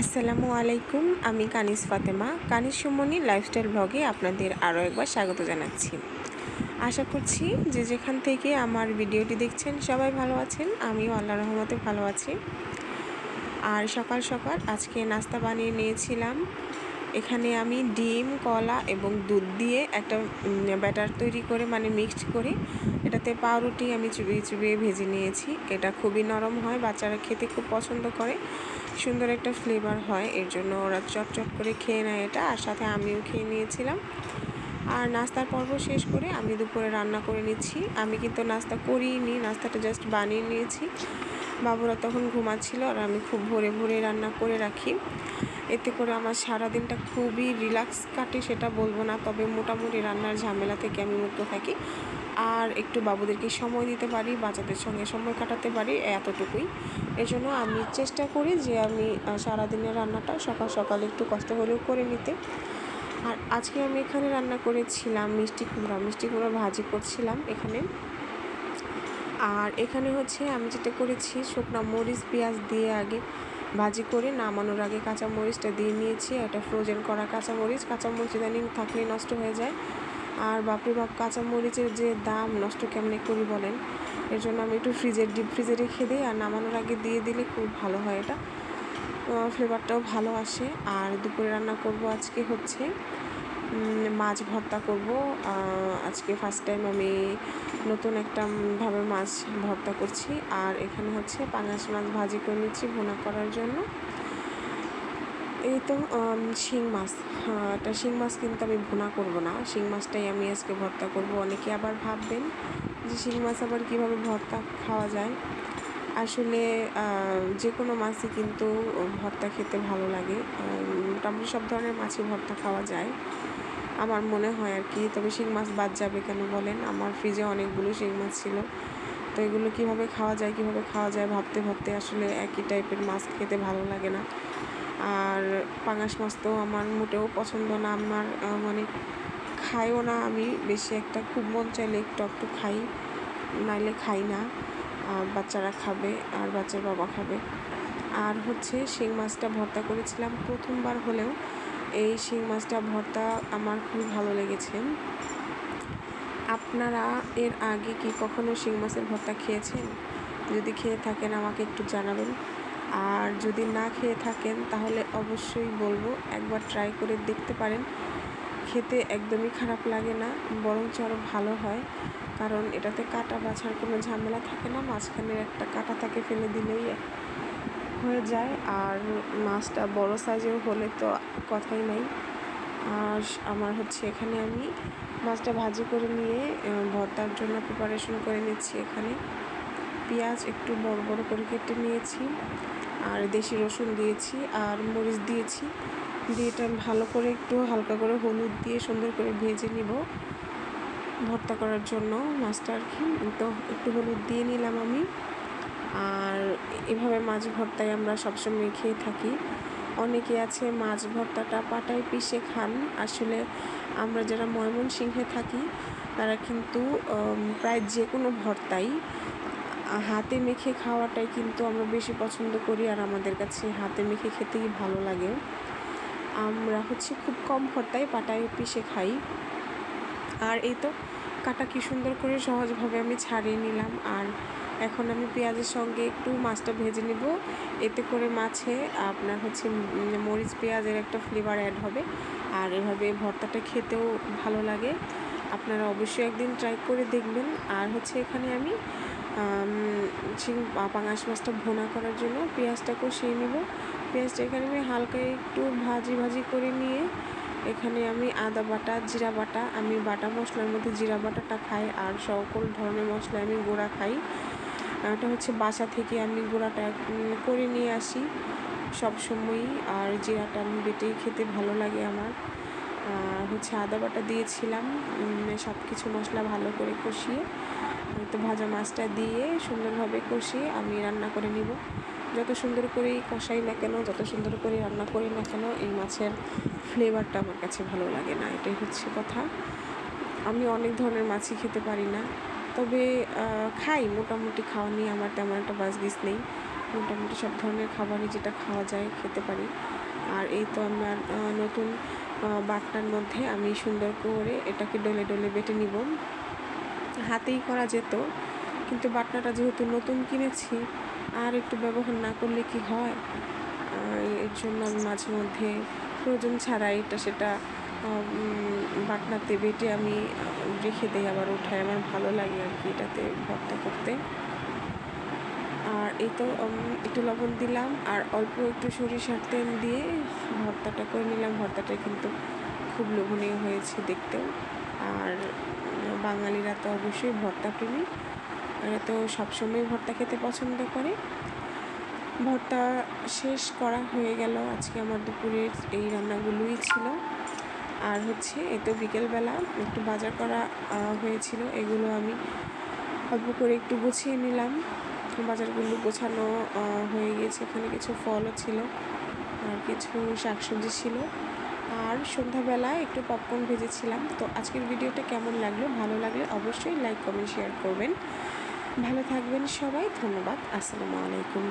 আসসালামু আলাইকুম, আমি কানিস ফাতেমা। কানিস সুমনি লাইফস্টাইল ব্লগে আপনাদের আরও একবার স্বাগত জানাচ্ছি। আশা করছি যে যেখান থেকে আমার ভিডিওটি দেখছেন সবাই ভালো আছেন, আমিও আল্লাহ রহমতে ভালো আছি। আর সকাল সকাল আজকে নাস্তা বানিয়ে নিয়েছিলাম এখানে আমি ডিম, কলা এবং দুধ দিয়ে একটা ব্যাটার তৈরি করে মানে মিক্সড করি। এটাতে পাউরুটি আমি চুবিয়ে চুবিয়ে ভেজে নিয়েছি। এটা খুবই নরম হয়, বাচ্চারা খেতে খুব পছন্দ করে। সুন্দর একটা ফ্লেভার হয়, এর জন্য ওরা চটচট করে খেয়ে নেয় এটা। আর সাথে আমিও খেয়ে নিয়েছিলাম। আর নাস্তার পর্ব শেষ করে আমি দুপুরে রান্না করে নিচ্ছি। আমি কিন্তু নাস্তা করিই নি নাস্তাটা জাস্ট বানিয়ে নিয়েছি। বাবুরা তখন ঘুমাচ্ছিল আর আমি খুব ভোরে ভোরে রান্না করে রাখি। এতে করে আমার সারাদিনটা খুবই রিল্যাক্স কাটে, সেটা বলব না। তবে মোটামুটি রান্নার ঝামেলা থেকে আমি মুক্ত থাকি। আর একটু বাবুদেরকে সময় দিতে পারি, বাচ্চাদের সঙ্গে সময় কাটাতে পারি এতটুকুই। এজন্য আমি চেষ্টা করি যে আমি সারাদিনের রান্নাটা সকাল সকাল একটু কষ্ট হলেও করে নিতে। আর আজকে আমি এখানে রান্না করেছিলাম মিষ্টি কুমড়া। মিষ্টি কুমড়া ভাজি করছিলাম এখানে। আর এখানে হচ্ছে আমি যেটা করেছি, শুকনো মরিচ, পেঁয়াজ দিয়ে আগে ভাজি করে নামানোর আগে কাঁচা মরিচটা দিয়ে নিয়েছি। এটা ফ্রোজেন করা কাঁচা মরিচ কাঁচা মরিচ ইদানিং থাকলে নষ্ট হয়ে যায়। আর বাপরে বাপ, কাঁচা মরিচের যে দাম নষ্ট কেমনে করি বলেন? এর জন্য আমি একটু ফ্রিজের ডিপ ফ্রিজে রেখে দিই আর নামানোর আগে দিয়ে দিলে খুব ভালো হয় এটা। ফ্লেভারটাও ভালো আসে। আর দুপুরে রান্না করব আজকে হচ্ছে মাছ ভর্তা করব। আজকে ফার্স্ট টাইম আমি নতুন একটা ভাবে মাছ ভর্তা করছি। আর এখানে হচ্ছে পাঙাশ মাছ ভাজি করে নিচ্ছি ভুনা করার জন্য। এই তো শিং মাছ। এটা শিং মাছ কিন্তু আমি ভুনা করব না। শিং মাছটাই আমি আজকে ভর্তা করব। অনেকে আবার ভাববেন যে শিং মাছ আবার কীভাবে ভর্তা খাওয়া যায়? আসলে যে কোনো মাছই কিন্তু ভর্তা খেতে ভালো লাগে। মোটামুটি সব ধরনের মাছই ভর্তা খাওয়া যায়। আমার মনে হয় আর কি, তবে শিং মাছ বাদ যাবে কেন বলেন? আমার ফ্রিজে অনেকগুলো শিং মাছ ছিল। তো এগুলো কীভাবে খাওয়া যায়, কীভাবে খাওয়া যায় ভাবতে ভাবতে আসলে একই টাইপের মাছ খেতে ভালো লাগে না। আর পাঙাশ মাছ তো আমার মোটেও পছন্দ না। আমার মানে খাইও না আমি, বেশি একটা। খুব মন চাইলে একটু একটু খাই, নাইলে খাই না। বাচ্চারা খাবে আর বাচ্চার বাবা খাবে। আর হচ্ছে শিং মাছটা ভর্তা করেছিলাম প্রথমবার হলেও। এই শিং মাছটা ভর্তা আমার খুবই ভালো লেগেছে। আপনারা এর আগে কি কখনো শিং মাছের ভর্তা খেয়েছেন? যদি খেয়ে থাকেন আমাকে একটু জানাবেন। আর যদি না খেয়ে থাকেন তাহলে অবশ্যই বলব একবার ট্রাই করে দেখতে পারেন। খেতে একদমই খারাপ লাগে না, বরঞ্চ আরও ভালো হয়। কারণ এটাতে কাটা বাছার কোনো ঝামেলা থাকে না, মাঝখানের একটা কাটা থাকে ফেলে দিলেই হয়ে যায়। আর মাছটা বড় সাইজের হলে তো কথাই নাই। আর আমার হচ্ছে এখানে আমি মাছটা ভাজি করে নিয়ে ভর্তার জন্য প্রিপারেশন করে নিচ্ছি এখানে। পেঁয়াজ একটু বড় বড় করে কেটে নিয়েছি। আর দেশি রসুন দিয়েছি আর মরিচ দিয়েছি। দিয়ে এটা ভালো করে একটু হালকা করে হলুদ দিয়ে সুন্দর করে ভেজে নিব। ভর্তা করার জন্য মাছটা আর কি, তো একটু হলুদ দিয়ে নিলাম আমি। আর এভাবে মাছ ভর্তায় আমরা সবসময় খেয়ে থাকি। অনেকে আছে মাছ ভর্তাটা পাটায় পিষে খান। আসলে আমরা যারা ময়মনসিংহে থাকি, তারা কিন্তু প্রায় যে কোনো ভর্তাই হাতে মেখে খাওয়াটাই কিন্তু আমরা বেশি পছন্দ করি আর আমাদের কাছে হাতে মেখে খেতেই ভালো লাগে। আমরা হচ্ছে খুব কম ভর্তায় পাটায় পিষে খাই। আর এই তো কাটা কি সুন্দর করে সহজভাবে আমি ছাড়িয়ে নিলাম। আর এখন আমি পেঁয়াজের সঙ্গে একটু মাছটা ভেজে নেব। এতে করে মাছে আপনার হচ্ছে মরিচ, পেঁয়াজের একটা ফ্লেভার অ্যাড হবে। আর এভাবে ভর্তাটা খেতেও ভালো লাগে। আপনারা অবশ্যই একদিন ট্রাই করে দেখবেন। আর হচ্ছে এখানে আমি পাঙাশ মাছটা ভোনা করার জন্য পেঁয়াজটা কষিয়ে নেব। পেঁয়াজটা এখানে আমি হালকা একটু ভাজি ভাজি করে নিয়ে এখানে আমি আদা বাটা, জিরা বাটা, আমি বাটা মশলার মধ্যে জিরা বাটাটা খাই আর সকল ধরনের মশলা আমি গোড়া খাই। এটা হচ্ছে বাসা থেকে আমি গুঁড়াটা করে নিয়ে আসি সব সময়ই আর জিরাটা আমি বেটেই খেতে ভালো লাগে আমার। হচ্ছে আদা বাটা দিয়েছিলাম সব কিছু মশলা ভালো করে কষিয়ে তো ভাজা মাছটা দিয়ে সুন্দরভাবে কষিয়ে আমি রান্না করে নিব। যত সুন্দর করেই কষাই না কেন, যত সুন্দর করে রান্না করি না কেন, এই মাছের ফ্লেভারটা আমার কাছে ভালো লাগে না। এটাই হচ্ছে কথা। আমি অনেক ধরনের মাছই খেতে পারি না। তবে খাই। মোটামুটি খাওয়া নিয়ে আমার তেমন একটা বাজগিস নেই। মোটামুটি সব ধরনের খাবারই যেটা খাওয়া যায়, খেতে পারি। আর এই তো আমার নতুন বাটনার মধ্যে আমি সুন্দর করে এটাকে ডলে ডলে বেটে নিব। হাতেই করা যেত। কিন্তু বাটনাটা যেহেতু নতুন কিনেছি আর একটু ব্যবহার না করলে কি হয়? এর জন্য আমি মাঝে মধ্যে প্রয়োজন ছাড়া এটা সেটা বাটনাতে বেটে আমি রেখে দিই আবার উঠাই আমার ভালো লাগে আর কি এটাতে ভর্তা করতে। আর এই তো একটু লবণ দিলাম আর অল্প একটু সরিষার তেল দিয়ে ভর্তাটা করে নিলাম। ভর্তাটা কিন্তু খুব লোভনীয় হয়েছে দেখতেও। আর বাঙালিরা তো অবশ্যই ভর্তা প্রেমী। তো সবসময় ভর্তা খেতে পছন্দ করে। ভর্তা শেষ করা হয়ে গেল। আজকে আমার দুপুরের এই রান্নাগুলোই ছিল। আর হচ্ছে এই তো বিকেলবেলা একটু বাজার করা হয়েছিল। এগুলো আমি অল্প করে একটু গুছিয়ে নিলাম। বাজারগুলো গোছানো হয়ে গিয়েছে। এখানে কিছু ফলও ছিল আর কিছু শাকসবজি ছিল। আর সন্ধ্যাবেলায় একটু পপকর্ন ভেজেছিলাম। তো আজকের ভিডিওটা কেমন লাগল, ভালো লাগলে অবশ্যই লাইক, কমেন্ট, শেয়ার করবেন। ভালো থাকবেন সবাই ধন্যবাদ আসসালামু আলাইকুম।